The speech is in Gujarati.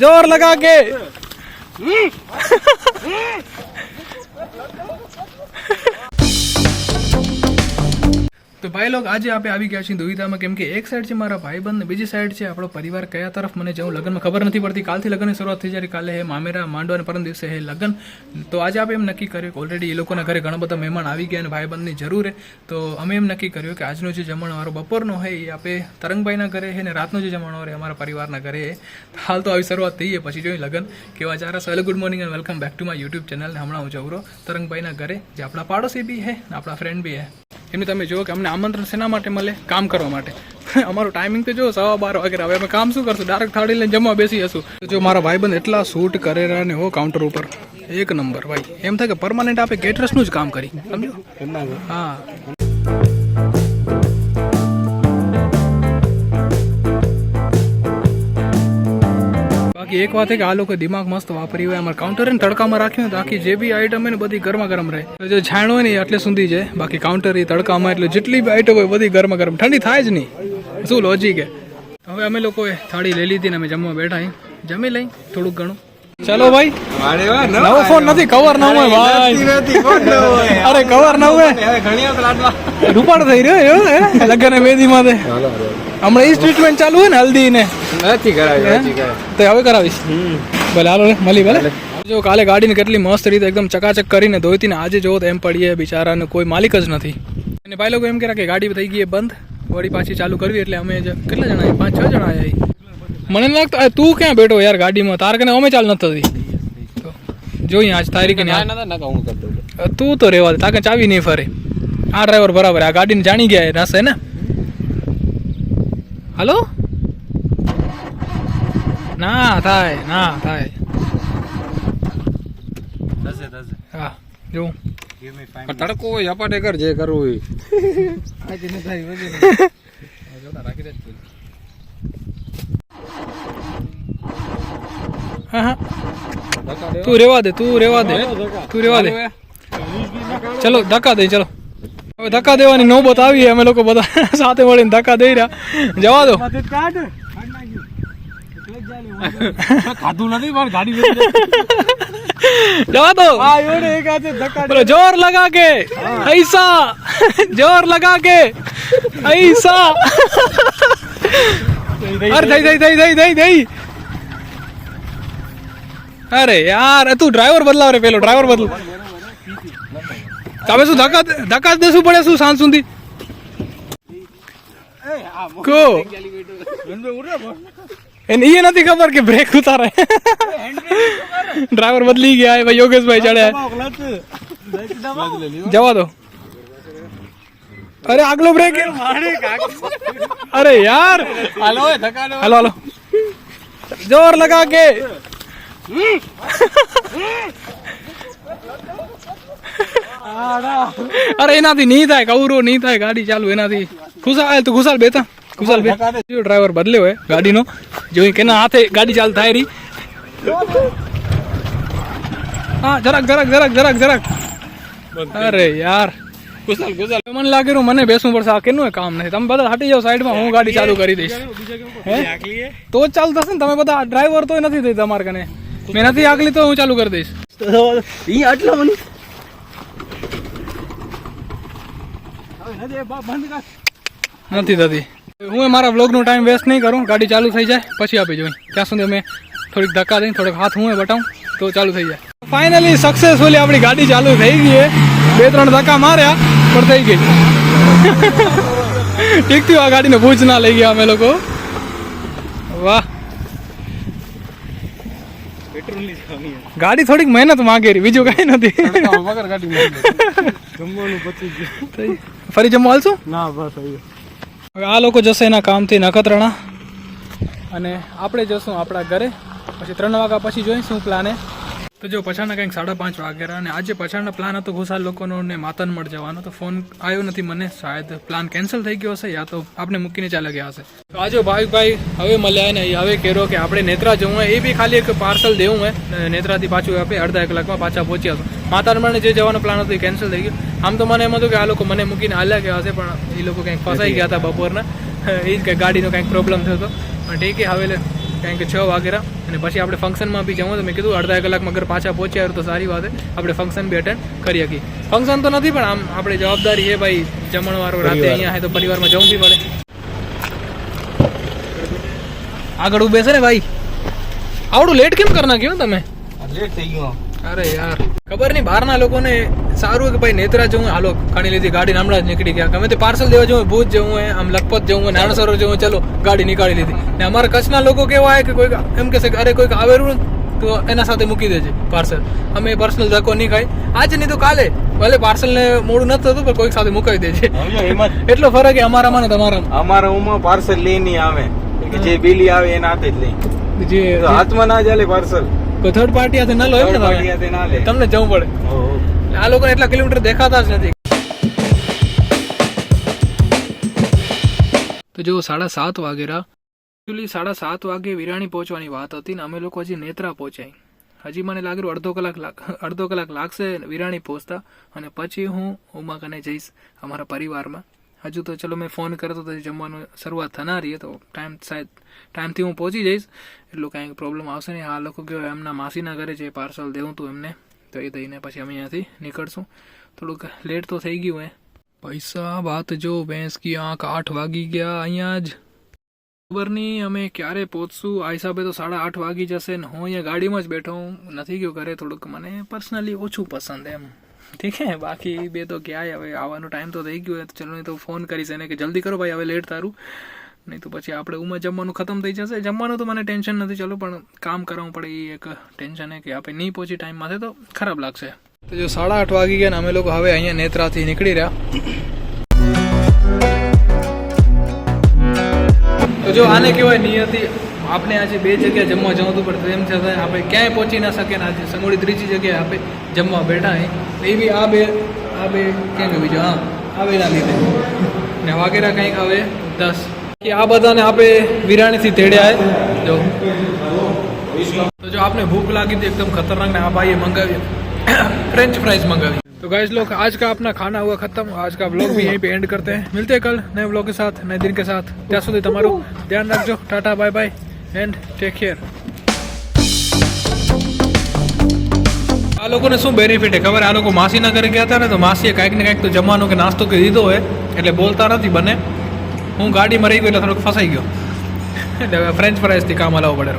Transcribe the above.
ज़ोर लगा के। તો ભાઈ લોક આજે આપણે આવી ગયા છીએ દુવિધામાં. કેમ કે એક સાઈડ છે મારા ભાઈબંધ બીજી સાઈડ છે આપણો પરિવાર કયા તરફ? મને જવું લગ્નમાં ખબર નથી પડતી. કાલથી લગ્નની શરૂઆત થઈ જાય કાલે હે મામેરા માંડો અને પરમ દિવસે હે લગ્ન. તો આજે આપણે એમ નક્કી કર્યું કે ઓલરેડી એ લોકોના ઘરે ઘણા બધા મહેમાન આવી ગયા અને ભાઈબંધની જરૂર હે. તો અમે એમ નક્કી કર્યું કે આજનો જે જમણવારો બપોરનો હોય એ આપણે તરંગભાઈના ઘરે છે ને રાતનો જે જમણવારો એ અમારા પરિવારના ઘરે હે. હાલ તો આવી શરૂઆત થઈ પછી જોઈએ લગ્ન. કેવા ચારા hello good morning and welcome back to my YouTube channel હમણાં હું જવરો તરંગભાઈના ઘરે, જે આપણા પાડોશી બી હે આપણા ફ્રેન્ડ બી હે. એમને તમે જુઓ કે અમને આમંત્રણ શેના માટે મળે? કામ કરવા માટે. અમારું ટાઈમિંગ તો જો સવા બાર વાગે હવે અમે કામ શું કરશું? ડાયરેક્ટ થાળી લઈને જમવા બેસી જશું જો મારા ભાઈબંધ એટલા શૂટ કરેલા ને હો કાઉન્ટર ઉપર. એક નંબર ભાઈ. એમ થાય કે પરમાનન્ટ આપે કેટરસનું જ કામ કરી. સમજો? હા. બાકી એક વાત છે કે આ લોકો દિમાગ મસ્ત વાપરી હોય અમારે કાઉન્ટર ને તડકામાં રાખ્યું હોય તો આખી જે બી આઈટમ હોય ને બધી ગરમા ગરમ રહે જો છાણ હોય ને એટલે સુધી છે, બાકી કાઉન્ટર એ તડકામાં, એટલે જેટલી બી આઈટમ હોય બધી ગરમા ગરમ ઠંડી થાય જ નહીં. શું લોજિક હે હવે અમે લોકોએ થાળી લઈ લીધી ને અમે જમવા બેઠા જમી લઈ થોડુંક ઘણું. ચાલો ભાઈ. નવો ફોન નથી કવર ન હોય ભાઈ. અરે કવર ન હોય. રૂપાળ થઈ રહ્યો એવો લગ્ન વેદી માં હમણાં ઈ ટ્રીટમેન્ટ ચાલુ હોય ને હલ્દી ને નથી કરાવી. તો હવે કરાવીશ. ભલે હાલો મળી ભલે. જો કાલે ગાડીને કેટલી મસ્ત રીતે એકદમ ચકાચક કરીને ધોઈતી ને આજે જોવો તો એમ પડીએ બિચારાને કોઈ માલિક જ નથી. અને ભાઈ લોકો એમ કહેતા કે ગાડી થઈ ગઈ બંધ. વળી પાછી ચાલુ કરવી એટલે અમે કેટલા જણા પાંચ છ જણા આવ્યા. મને લાગતું. તું ક્યાં બેઠો યાર ગાડીમાં? તાર કને અમે ચાલ નથી થતી જોઈએ આજ તારીખ ને ના ના ના હું તું તો રેવા દે. તાકે ચાવી નહીં ફરે. આ ડ્રાઈવર બરાબર. આ ગાડીને જાણી ગયા એ રસે ને? હલો? ના થાય ના થાય. હા જો. તડકો હોય ઝપાટે કર જે કરવું હોય. હા હા તું રેવા દે તું રેવા દે તું રેવા દે ચલો ધક્કા દે ચલો હવે ધક્કા દેવાની નોબત આવી અમે લોકો બધા સાથે મળીને ધક્કા દઈ રહ્યા જવા દો ખાધું નથી પણ ગાડી જવા દો બોલો જોર લગા કે ऐसा જોર લગા કે ऐसा અરે થઈ થઈ થઈ થઈ થઈ થઈ અરે યાર તું ડ્રાઈવર બદલાવ રે પેલો ડ્રાઈવર બદલ તમે શું ધક્કા ધક્કા જ દેશું પડે શું સાંજ સુધી કો એને એ નથી ખબર કે બ્રેક ઉતારે ડ્રાઈવર બદલી ગયા એ ભાઈ યોગેશભાઈ ચડ્યા જવા દો અરે આગલો બ્રેક અરે યાર હાલો ધક્કા દો હાલો હાલો જોર લગા કે અરે એનાથી નહીં થાય કવરો નહીં થાય ગાડી ચાલુ એનાથી ખુશાલ તું ખુશાલ બેતા ખુશાલ બે જો ડ્રાઈવર બદલ્યો હોય ગાડીનો જોઈ કેના હાથે ગાડી ચાલુ થાય રહી હા જરાક જરાક જરાક જરાક જરાક અરે યાર કુશલ કુશલ મને લાગેલું મને બેસવું પડશે આ કેનું કામ નથી તમે બધા હટી જાઓ સાઈડમાં હું ગાડી ચાલુ કરી દઈશ હે તો જ ચાલુ થશે ને તમે બધા ડ્રાઈવર તોય નથી થઈ તમારે કને મેં નથી આગલી તો હું ચાલુ કરી દઈશ નથી થતી હું એ મારા વ્લોગનો ટાઈમ વેસ્ટ નહીં કરું ગાડી ચાલુ થઈ જાય પછી આપી જોઈ ત્યાં સુધી અમે થોડીક ધક્કા દઈને થોડોક હાથ હું એ બતાવું તો ચાલુ થઈ જાય ફાઇનલી સક્સેસફુલી આપણી ગાડી ચાલુ થઈ ગઈ છે બે ત્રણ ધક્કા માર્યા પણ થઈ ગઈ ઠીક થયું આ ગાડીને ભૂજ ના લઈ ગયા અમે લોકો વાહ ગાડી થોડીક મહેનત માંગે રહી બીજું કઈ નથી. વગર ગાડી જમવાનું પચી ગયું. ફરી જમવા હાલશું? ના બસ હવે આ લોકો જશે એના કામથી નખત્રાણા. અને આપણે જશું આપણા ઘરે. પછી ત્રણ વાગ્યા પછી જોઈશું પ્લાને તો જો પછાડના કંઈક સાડા પાંચ વાગ્યા અને આજે પછાડનો પ્લાન હતો ઘુસાલ લોકોનો ને માતનમઢ જવાનો. તો ફોન આવ્યો નથી મને, શાયદ પ્લાન કેન્સલ થઈ ગયો હશે યા તો આપણે મૂકીને ચાલ્યા ગયા હશે. તો આજે ભાઈ ભાઈ હવે મળ્યા ને હવે કહેરો કે આપણે નેત્રા જવું એ બી ખાલી એક પાર્સલ દેવું ને નેત્રાથી પાછું આપણે અડધા કલાકમાં પાછા પહોંચ્યા હતા માતારમઢને જે જવાનો પ્લાન હતો એ કેન્સલ થઈ ગયો. આમ તો મને એમ હતું કે આ લોકો મને મૂકીને હાલ્યા ગયા હશે, પણ એ લોકો કંઈક ફસાઈ ગયા હતા બપોરના. એ જ કંઈક ગાડીનો કંઈક પ્રોબ્લેમ થયો હતો. પણ ઠીક હવે કંઈક છ વાગેરા અને પછી આપણે ફંક્શનમાં બી જવું તો મેં કીધું અડધા કલાકમાં અગર પાછા પહોંચ્યા હોય તો સારી વાત છે આપણે ફંક્શન બી અટેન્ડ કરી શકીએ ફંક્શન તો નથી પણ આમ આપણે જવાબદારી છે ભાઈ જમણવારો રાતે અહીંયા હોય તો પરિવારમાં જવું બી પડે આગળ ઊભે છે ને ભાઈ આવડું લેટ કેમ કરી નાખ્યું તમે લેટ થઈ ગયો અરે યાર ખબર નહીં બહારના લોકોને સારું કે ભાઈ નેત્રા જવું હાલો ખાણી લીધી ગાડી હમણાં જ નીકળી ગયા. ગમે તે પાર્સલ દેવા જવું ભૂજ જવું હોય આમ લખપત જવું હોય સરોવર જવું ચલો ગાડી નીકાળી લીધી. ને અમારા કચ્છના લોકો કેવા હોય કે કોઈક એમ કહેશે કે અરે કોઈક આવેલું તો એના સાથે મૂકી દેજે પાર્સલ. અમે પર્સનલ ધક્કો નહીં ખાય આજે નહીં તો કાલે. ભલે પાર્સલ ને મોડું નથી થતું પણ કોઈક સાથે મુકાવી દેજે. એટલો ફરક છે અમારામાં ને તમારામાં. અમારા ઉમા પાર્સલ નહીં આવે. કે જે બિલી આવે એના હાથે જ લઈ. જે હાથમાં ના ચાલે પાર્સલ કોઈ થર્ડ પાર્ટી હાથે ના લો એમ ને તમે? ના લે. તમને જવું પડે. આ લોકોને એટલા કિલોમીટર દેખાતા જ નથી. તો જો સાડા સાત વાગેરા એકચ્યુઅલી સાડા સાત વાગે વિરાણી પહોંચવાની વાત હતી ને અમે લોકો હજી નેત્રા પહોંચ્યા હજી મને લાગ્યું અડધો કલાક અડધો કલાક લાગશે વિરાણી પહોંચતા અને પછી હું ઉમાકને જઈશ અમારા પરિવારમાં. હજુ તો ચલો મેં ફોન કર્યો તો જમવાનું શરૂઆત થનારી તો ટાઈમ શાયદ ટાઈમથી હું પહોંચી જઈશ. એટલું કાંઈ પ્રોબ્લેમ આવશે નહીં. આ લોકો કહ્યું એમના માસીના ઘરે જે પાર્સલ દેવું હતું એમને. તો એ દઈને પછી અમે અહીંયાથી નીકળશું થોડુંક લેટ તો થઈ ગયું હે પૈસા વાત જો ભેંસ કી આંખ આઠ વાગી ગયા અહીંયા જ ખબર નહીં અમે ક્યારે પહોંચશું આ હિસાબે તો સાડા આઠ વાગી જશે ને હું અહીંયા ગાડીમાં જ બેઠો હું નથી ગયો ઘરે થોડુંક મને પર્સનલી ઓછું પસંદ એમ ઠીક હે બાકી બે તો ક્યાંય હવે આવવાનો ટાઈમ તો થઈ ગયો હોય તો ચલો નહીં તો ફોન કરીશ એને કે જલ્દી કરો ભાઈ હવે લેટ તારું નહીં તો પછી આપણે ઉમાં જમવાનું ખતમ થઈ જશે જમવાનું તો મને ટેન્શન નથી ચલો પણ કામ કરવું પડે એ એક ટેન્શન હે કે આપણે નહીં પહોંચી ટાઈમ માથે તો ખરાબ લાગશે તો જો સાડા આઠ વાગી ગયા ને અમે લોકો હવે અહીંયા નેત્રાથી નીકળી રહ્યા તો જો આને કહેવાય નિયતિ આપણે આજે બે જગ્યાએ જમવા જવું હતું પણ તેમ છતાં આપણે ક્યાંય પહોંચી ના શકીએ ને આજે સંગોળી ત્રીજી જગ્યાએ આપણે જમવા બેઠા હે એ બી આ બે આ બે ક્યાં ગયું બીજું હા આ બેના લીધે ને વાગેરા કંઈક હવે દસ કે આ બધાને આપણે વિરાણીથી તેડ્યા હે જો તો જો आपने भूख लगी थी एकदम खतरनाक ने आप आइए मंगाइए फ्रेंच फ्राइज मंगाइए तो गाइस लोग आज का अपना खाना हुआ खत्म आज का व्लॉग भी यहीं पे एंड करते हैं मिलते हैं कल नए व्लॉग के साथ नए दिन के साथ ત્યાં સુધી તમારું ધ્યાન રાખજો tata bye bye and take care આ લોકોને શું બેનિફિટ છે ખબર આ લોકો માસીના ઘરે ગયા હતા ને તો માસીએ કાંઈક ને કાંઈક તો જમવાનું કે નાસ્તો કે દીધો હોય એટલે બોલતા નથી બને હું ગાડીમાં રહી ગયો એટલે થોડુંક ફસાઈ ગયો. એટલે ફ્રેન્ચ ફ્રાઈઝથી કામ હલાવવું પડે.